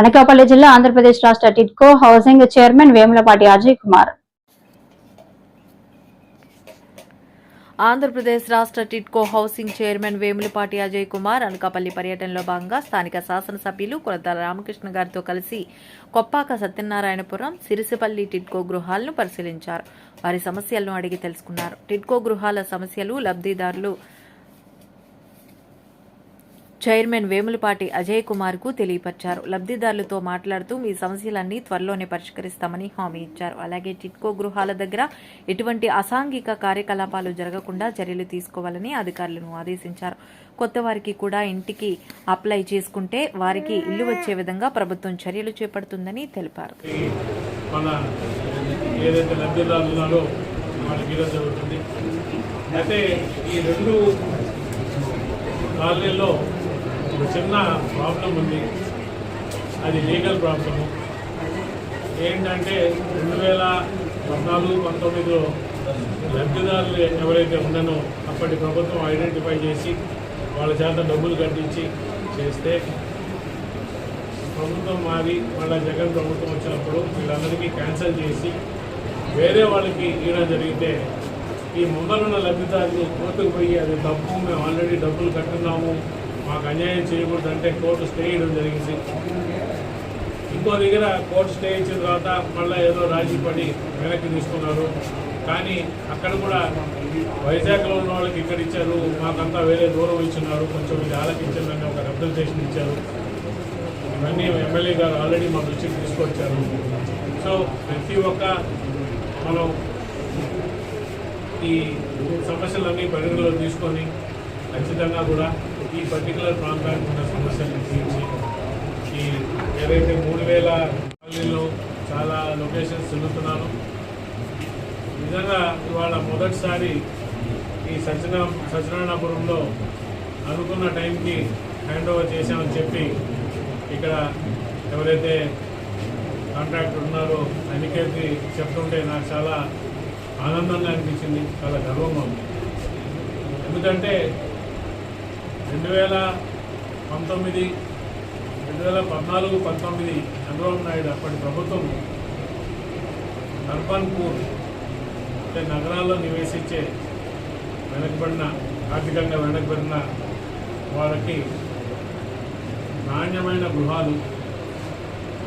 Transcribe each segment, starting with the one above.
అనకాపల్లి జిల్లా ఆంధ్రప్రదేశ్ రాష్ట్ర TIDCO housing chairman Vemulapati Ajay Kumar. Andhra Pradesh రాష్ట్ర TIDCO housing chairman Vemulapati Ajay Kumar Anakapalli పర్యటనలో భాగంగా స్థానిక శాసనసభ్యులు కొరతాల రామకృష్ణ గారితో కలిసి కొప్పాక సత్యనారాయణపురం సిరిసిపల్లి టిట్కో గృహాలను పరిశీలించారు. వారి సమస్యలను అడిగి తెలుసుకున్నారు. టిట్కో గృహాల సమస్యలు లబ్ధిదారులు చైర్మన్ వేములపాటి అజయ్ కుమార్కు తెలియపరిచారు. లబ్ధిదారులతో మాట్లాడుతూ మీ సమస్యలన్నీ త్వరలోనే పరిష్కరిస్తామని హామీ ఇచ్చారు. అలాగే టిట్కో గృహాల దగ్గర ఎటువంటి అసాంఘిక కార్యకలాపాలు జరగకుండా చర్యలు తీసుకోవాలని అధికారులను ఆదేశించారు. కొత్త వారికి కూడా ఇంటికి అప్లై చేసుకుంటే వారికి ఇల్లు వచ్చే విధంగా ప్రభుత్వం చర్యలు చేపడుతుందని తెలిపారు. అయితే ఈ రెండు కాలనీల్లో ఒక చిన్న ప్రాబ్లం ఉంది. అది లీగల్ ప్రాబ్లము ఏంటంటే రెండు వేల పద్నాలుగు పంతొమ్మిదిలో లబ్ధిదారులు ఎవరైతే ఉండనో అప్పటి ప్రభుత్వం ఐడెంటిఫై చేసి వాళ్ళ చేత డబ్బులు కట్టించి చేస్తే ప్రభుత్వం మారి మళ్ళీ జగన్ ప్రభుత్వం వచ్చినప్పుడు వీళ్ళందరికీ క్యాన్సిల్ చేసి వేరే వాళ్ళకి ఇవ్వడం జరిగితే ఈ ముందరున్న లబ్ధిదారులు కోర్టుకు పోయి అది తప్పు మేము ఆల్రెడీ డబ్బులు కట్టున్నాము. మాకు అన్యాయం చేయకూడదు అంటే కోర్టు స్టే చేయడం జరిగింది. ఇంకో దగ్గర కోర్టు స్టే ఇచ్చిన తర్వాత మళ్ళీ ఏదో రాజీ పడి వెనక్కి తీసుకున్నారు. కానీ అక్కడ కూడా వైజాగ్లో ఉన్న వాళ్ళకి ఇక్కడ ఇచ్చారు. మాకంతా వేరే దూరం ఇచ్చున్నారు కొంచెం ఇది ఆలకించిందని ఒక రిప్రజెంటేషన్ ఇచ్చారు. ఇవన్నీ ఎమ్మెల్యే గారు ఆల్రెడీ మా దృష్టికి తీసుకొచ్చారు. సో ప్రతి ఒక్క మనం ఈ సమస్యలన్నీ పరిగణలో తీసుకొని ఖచ్చితంగా కూడా ఈ పర్టికులర్ ప్రాంతానికి ఉన్న సమస్యలను తీర్చి ఈ ఏదైతే మూడు వేల కాలనీలో చాలా లొకేషన్స్ తిరుగుతున్నాను నిజంగా ఇవాళ మొదటిసారి ఈ సజ్జన సత్యనారాయణపురంలో అనుకున్న టైంకి హ్యాండ్ ఓవర్ చేశామని చెప్పి ఇక్కడ ఎవరైతే కాంట్రాక్టర్ ఉన్నారో అనికేతి చెప్తుంటే నాకు చాలా ఆనందంగా అనిపించింది చాలా గర్వంగా ఉంది. ఎందుకంటే రెండు వేల పంతొమ్మిది రెండు వేల పద్నాలుగు పంతొమ్మిది చంద్రబాబు నాయుడు అప్పటి ప్రభుత్వం అర్బన్పూర్ అంటే నగరాల్లో నివేశించే వెనకబడిన ఆర్థికంగా వెనకబడిన వాళ్ళకి నాణ్యమైన గృహాలు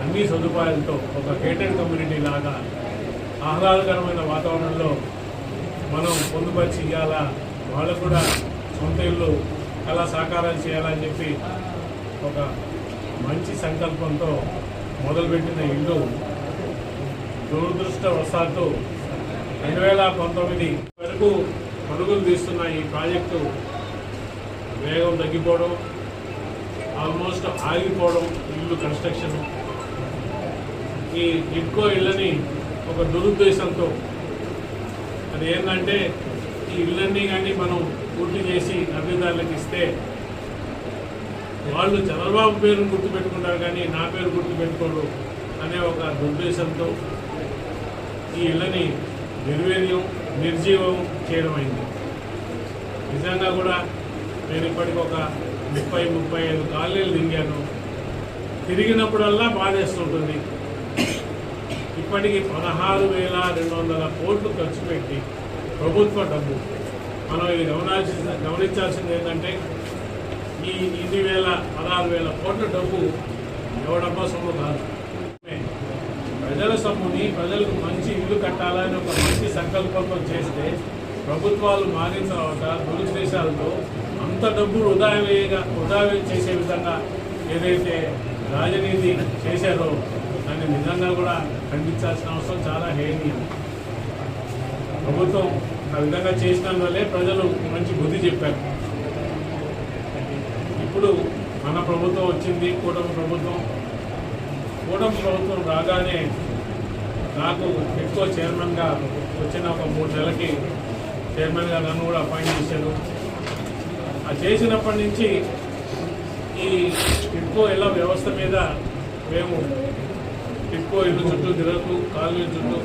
అన్ని సదుపాయాలతో ఒక గేటెడ్ కమ్యూనిటీ లాగా ఆహ్లాదకరమైన వాతావరణంలో మనం పొందుపరిచి ఇవ్వాలా వాళ్ళకు కూడా సొంత ఇల్లు కళా సాకారాలు చేయాలని చెప్పి ఒక మంచి సంకల్పంతో మొదలుపెట్టిన ఇల్లు దురదృష్టవశాత్తు రెండు వేల పంతొమ్మిది వరకు పరుగులు తీస్తున్న ఈ ప్రాజెక్టు వేగం తగ్గిపోవడం ఆల్మోస్ట్ ఆగిపోవడం ఇల్లు కన్స్ట్రక్షన్. ఈ ఇడ్కో ఇళ్ళని ఒక దురుద్దేశంతో అది ఏంటంటే ఈ ఇళ్ళన్నీ కానీ మనం పూర్తి చేసి లబ్ధిదారులకు ఇస్తే వాళ్ళు చంద్రబాబు పేరును గుర్తుపెట్టుకుంటారు కానీ నా పేరు గుర్తుపెట్టుకోరు అనే ఒక దుర్దేశంతో ఈ ఇళ్ళని నిర్వీర్యం నిర్జీవం చేయడం అయింది. నిజంగా కూడా నేను ఇప్పటికి ఒక ముప్పై ముప్పై ఐదు కాలనీలు తిరిగాను. తిరిగినప్పుడల్లా బాధేస్తుంటుంది ఇప్పటికి పదహారు వేల రెండు వందల కోట్లు ఖర్చు పెట్టి ప్రభుత్వ డబ్బు. మనం ఇది గమనాల్సింది గమనించాల్సింది ఏంటంటే ఈ ఎనిమిది వేల పదహారు వేల కోట్ల డబ్బు ఎవడబ్బా సొమ్ము కాదు. ప్రజల సొమ్ముని ప్రజలకు మంచి ఇల్లు కట్టాలని ఒక మంచి సంకల్పంతో చేస్తే ప్రభుత్వాలు మారిన తర్వాత దురుద్దేశాలతో అంత డబ్బు వృధా వేయగా వృధా చేసే విధంగా ఏదైతే రాజనీతి చేశారో దాన్ని నిజంగా కూడా ఖండించాల్సిన అవసరం చాలా హేనీయం ప్రభుత్వం ఆ విధంగా చేసిన వల్లే ప్రజలు మంచి బుద్ధి చెప్పారు. ఇప్పుడు మన ప్రభుత్వం వచ్చింది కూటమి ప్రభుత్వం. కూటమి ప్రభుత్వం రాగానే నాకు ఎక్కువ చైర్మన్గా వచ్చిన ఒక మూడు నెలలకి చైర్మన్గా నన్ను కూడా అపాయింట్ చేశారు. ఆ చేసినప్పటి నుంచి ఈ ఎక్కువ ఇళ్ళ వ్యవస్థ మీద మేము ఎక్కువ ఇల్లు చుట్టూ తిరుగుతూ కాలనీ చుట్టూ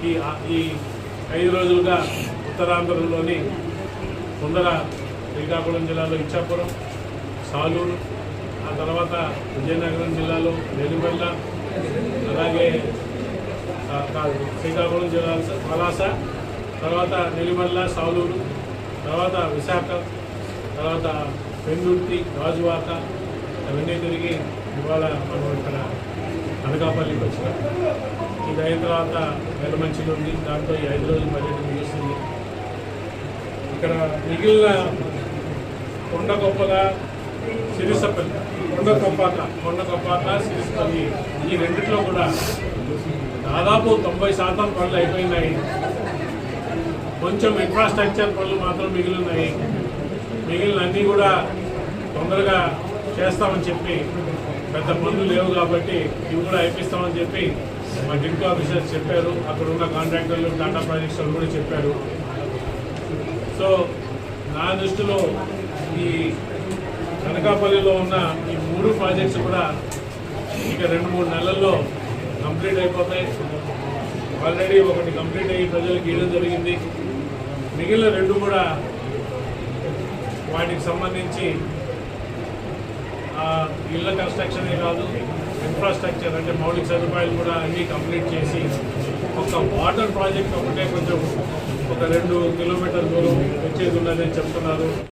ఈ ఈ ఐదు రోజులుగా ఉత్తరాంధ్రలోని ముందర శ్రీకాకుళం జిల్లాలో ఇచ్చాపురం సాలూరు ఆ తర్వాత విజయనగరం జిల్లాలో వెలువెల్ల అలాగే కాదు శ్రీకాకుళం జిల్లా పలాస తర్వాత నెల్లిమల్ల సాలూరు తర్వాత విశాఖ తర్వాత పెందుర్తి గాజువాక అవన్నీ తిరిగి ఇవాళ మనం ఇక్కడ అనకాపల్లికి వచ్చినాం. ఇది అయిన తర్వాత వెలమంచిలో ఉంది. దాంతో ఈ ఐదు రోజుల పర్యటన ముగిస్తుంది. ఇక్కడ మిగిలిన కొండ గొప్పల సిరిసపల్లి కొండ కొప్పాక కొండ కొప్పాక సిరిసపల్లి ఈ రెండిట్లో కూడా దాదాపు తొంభై శాతం పనులు అయిపోయినాయి. కొంచెం ఇన్ఫ్రాస్ట్రక్చర్ పనులు మాత్రం మిగిలినాయి మిగిలిన అన్నీ కూడా తొందరగా చేస్తామని చెప్పి పెద్ద పనులు లేవు కాబట్టి ఇవి కూడా అయిపిస్తామని చెప్పి మా డింకో ఆఫీసర్స్ చెప్పారు. అక్కడ ఉన్న కాంట్రాక్టర్లు టాటా ప్రాజెక్ట్స్ వాళ్ళు కూడా చెప్పారు. సో నా దృష్టిలో ఈ అనకాపల్లిలో ఉన్న ఈ మూడు ప్రాజెక్ట్స్ కూడా ఇక రెండు మూడు నెలల్లో కంప్లీట్ అయిపోతాయి. ఆల్రెడీ ఒకటి కంప్లీట్ అయ్యి ప్రజలకు ఇవ్వడం జరిగింది. మిగిలిన రెండు కూడా వాటికి సంబంధించి ఇళ్ళ కన్స్ట్రక్షనే కాదు ఇన్ఫ్రాస్ట్రక్చర్ అంటే మౌలిక సదుపాయాలు కూడా అన్నీ కంప్లీట్ చేసి ఒక వాటర్ ప్రాజెక్ట్ ఒకటే కొంచెం ఒక రెండు కిలోమీటర్ దూరం వచ్చేది ఉన్నదని చెప్తున్నారు.